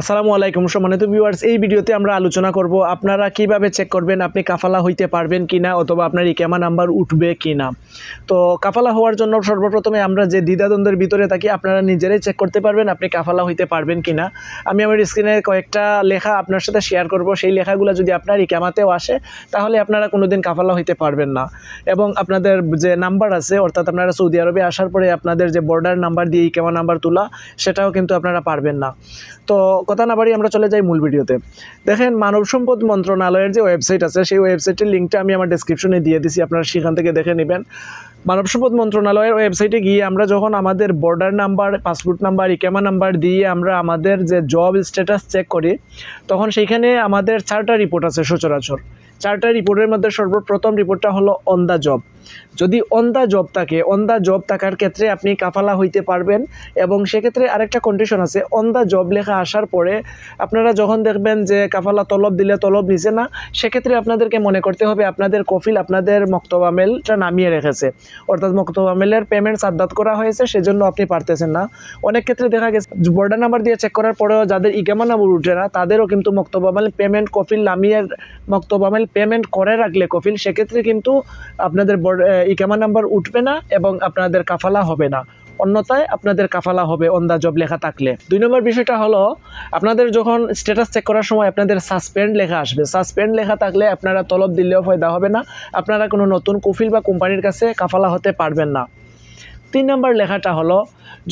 আসসালামু আলাইকুম সম্মানিত ভিউয়ার্স এই ভিডিওতে আমরা আলোচনা করব আপনারা কীভাবে চেক করবেন আপনি কাফালা হইতে পারবেন কিনা অথবা আপনার ইকামা নাম্বার উঠবে কি না তো কাফালা হওয়ার জন্য সর্বপ্রথমে আমরা যে দ্বিধাদ্বন্দ্বের ভিতরে থাকি, আপনারা নিজেরাই চেক করতে পারবেন আপনি কাফালা হইতে পারবেন কি না আমি আমার স্ক্রিনে কয়েকটা লেখা আপনার সাথে শেয়ার করব, সেই লেখাগুলো যদি আপনার ইকামাতেও আসে, তাহলে আপনারা কোনোদিন কাফালা হইতে পারবেন না। এবং আপনাদের যে নাম্বার আছে, অর্থাৎ আপনারা সৌদি আরবে আসার পরে আপনাদের যে বর্ডার নাম্বার দিয়ে ইকামা নাম্বার তোলা, সেটাও কিন্তু আপনারা পারবেন না। তো কথা না বাড়ি আমরা চলে যাই মূল ভিডিওতে। দেখেন মানব সম্পদ মন্ত্রণালয়ের যে ওয়েবসাইট আছে, সেই ওয়েবসাইটের লিঙ্কটা আমি আমার ডেসক্রিপশনে দিয়ে দিছি, আপনারা সেখান থেকে দেখে নেবেন। মানব সম্পদ মন্ত্রণালয়ের ওয়েবসাইটে গিয়ে আমরা যখন আমাদের বর্ডার নাম্বার পাসপোর্ট নাম্বার ইকেমা নাম্বার দিয়ে আমরা আমাদের যে জব স্ট্যাটাস চেক করি, তখন সেইখানে আমাদের চারটা রিপোর্ট আছে সচরাচর। চারটা রিপোর্টের মধ্যে সর্বপ্রথম রিপোর্টটা হলো অন দ্য জব যদি অন দ্য জব থাকে অন দ্য জব থাকার ক্ষেত্রে আপনি কাফালা হইতে পারবেন এবং সেক্ষেত্রে আরেকটা কন্ডিশন আছে অন দ্য জব লেখা আসার পরে আপনারা যখন দেখবেন যে কাফালা তলব দিলে তলব নিছে না সেক্ষেত্রে আপনাদেরকে মনে করতে হবে আপনাদের কফিল আপনাদের মক্তবামেলটা নামিয়ে রেখেছে। অর্থাৎ মক্তবামেলের পেমেন্ট সাদ্দাত করা হয়েছে সেজন্য আপনি পারতেছেন না। অনেক ক্ষেত্রে দেখা গেছে বর্ডার নাম্বার দিয়ে চেক করার পরেও যাদের ইকামা নাম্বার উঠে না তাদেরও কিন্তু মক্তবামেল পেমেন্ট কফিল নামিয়ে মক্তবামেল পেমেন্ট করে রাখলে কফিল সেক্ষেত্রে কিন্তু আপনাদের বর্ড- এ, ইকামা নাম্বার উঠবে না এবং আপনাদের কাফালা হবে না। অন্যতায় আপনাদের কাফালা হবে অন অন্দা জব লেখা থাকলে। দুই নম্বর বিষয়টা হলো, আপনাদের যখন স্ট্যাটাস চেক করার সময় আপনাদের সাসপেন্ড লেখা আসবে। সাসপেন্ড লেখা থাকলে আপনারা তলব দিলেও ফায়দা হবে না। আপনারা কোনো নতুন কুফিল বা কোম্পানির কাছে কাফালা হতে পারবেন না। তিন নম্বর লেখাটা হলো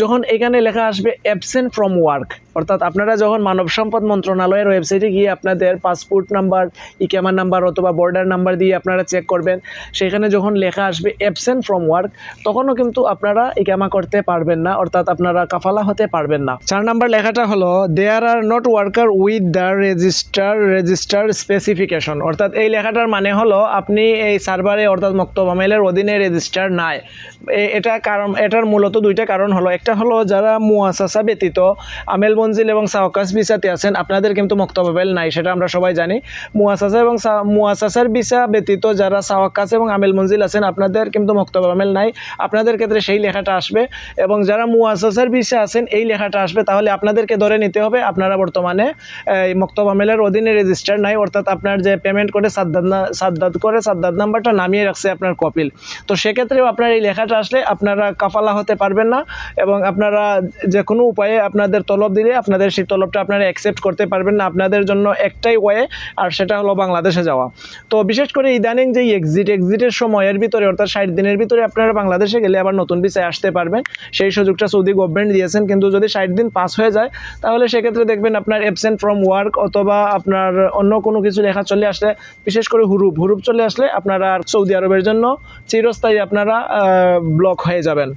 যখন এখানে লেখা আসবে অ্যাবসেন্ট ফ্রম ওয়ার্ক অর্থাৎ আপনারা যখন মানব সম্পদ মন্ত্রণালয়ের ওয়েবসাইটে গিয়ে আপনাদের পাসপোর্ট নাম্বার ইকেমা নাম্বার অথবা বর্ডার নাম্বার দিয়ে আপনারা চেক করবেন, সেখানে যখন লেখা আসবে অ্যাবসেন্ট ফ্রম ওয়ার্ক তখনও কিন্তু আপনারা ইকামা করতে পারবেন না, অর্থাৎ আপনারা কাফালা হতে পারবেন না। চার নাম্বার লেখাটা হলো there are not worker with the register register specification অর্থাৎ এই লেখাটার মানে হলো, আপনি এই সার্ভারে অর্থাৎ মক্তব আমেলের অধীনে রেজিস্টার নাই। এটা কারণ, এটার মূলত দুইটা কারণ হলো একটা হলো যারা মুয়াসাসা ব্যতীত আমেল মঞ্জিল এবং সাওকাস বিসাতে আছেন, আপনাদের কিন্তু মক্তবাবেল নাই, সেটা আমরা সবাই জানি। মুয়াসাসা এবং মুয়াসাসার বিসা ব্যতীত যারা সাওয়াকাস এবং আমেল মঞ্জিল আছেন, আপনাদের কিন্তু মক্তবামেল নাই। আপনাদের ক্ষেত্রে সেই লেখাটা আসবে এবং যারা মুয়াসাসার বিসা আছেন, এই লেখাটা আসবে, তাহলে আপনাদেরকে ধরে নিতে হবে, আপনারা বর্তমানে, এই মক্তব অধীনে রেজিস্টার নাই, অর্থাৎ আপনার যে পেমেন্ট করে সাদ্দাত না- সাদ্দাত করে সাদ্দাত নাম্বারটা নামিয়ে রাখছে আপনার কপিল। তো সেক্ষেত্রেও আপনার এই লেখাটা আসলে আপনারা কাফালা হতে পারবেন না এবং আপনারা যে কোনো উপায়ে আপনাদের তলব দিলে আপনাদের সেই তলবটা আপনারা অ্যাকসেপ্ট করতে পারবেন না আপনাদের জন্য একটাই ওয়ে, আর সেটা হলো বাংলাদেশে যাওয়া। তো বিশেষ করে ইদানিং যে এক্সিট এক্সিটের সময়ের ভিতরে, অর্থাৎ ষাট দিনের ভিতরে আপনারা বাংলাদেশে গেলে আবার নতুন ভিসায় আসতে পারবেন। সেই সুযোগটা সৌদি গভর্নমেন্ট দিয়েছেন, কিন্তু যদি ষাট দিন পাস হয়ে যায়, তাহলে সেক্ষেত্রে দেখবেন আপনার অ্যাবসেন্ট ফ্রম ওয়ার্ক অথবা আপনার অন্য কোনো কিছু লেখা চলে আসলে, বিশেষ করে হুরুপ হুরুপ চলে আসলে আপনারা সৌদি আরবের জন্য চিরস্থায়ী আপনারা ব্লক হয়ে যাবেন।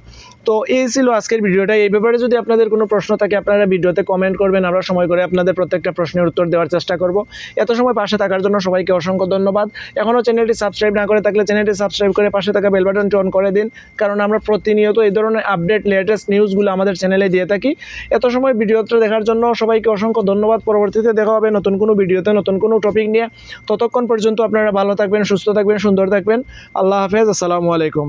তো এই ছিল আজকের ভিডিওটা এই ব্যাপারে যদি আপনাদের কোনো প্রশ্ন থাকে, আপনারা ভিডিওতে কমেন্ট করবেন, আমরা সময় করে আপনাদের প্রত্যেকটা প্রশ্নের উত্তর দেওয়ার চেষ্টা করব। এত সময় পাশে থাকার জন্য সবাইকে অসংখ্য ধন্যবাদ। এখনও চ্যানেলটি সাবস্ক্রাইব না করে থাকলে চ্যানেলটি সাবস্ক্রাইব করে পাশে থাকা বেল বাটনটি অন করে দিন, কারণ আমরা প্রতিনিয়ত এই ধরনের আপডেট লেটেস্ট নিউজগুলো আমাদের চ্যানেলে দিয়ে থাকি। এত সময় ভিডিওটা দেখার জন্য সবাইকে অসংখ্য ধন্যবাদ। পরবর্তীতে দেখা হবে নতুন কোনো ভিডিওতে, নতুন কোনো টপিক নিয়ে। ততক্ষণ পর্যন্ত আপনারা ভালো থাকবেন, সুস্থ থাকবেন, সুন্দর থাকবেন। আল্লাহ হাফেজ, আসসালামু আলাইকুম।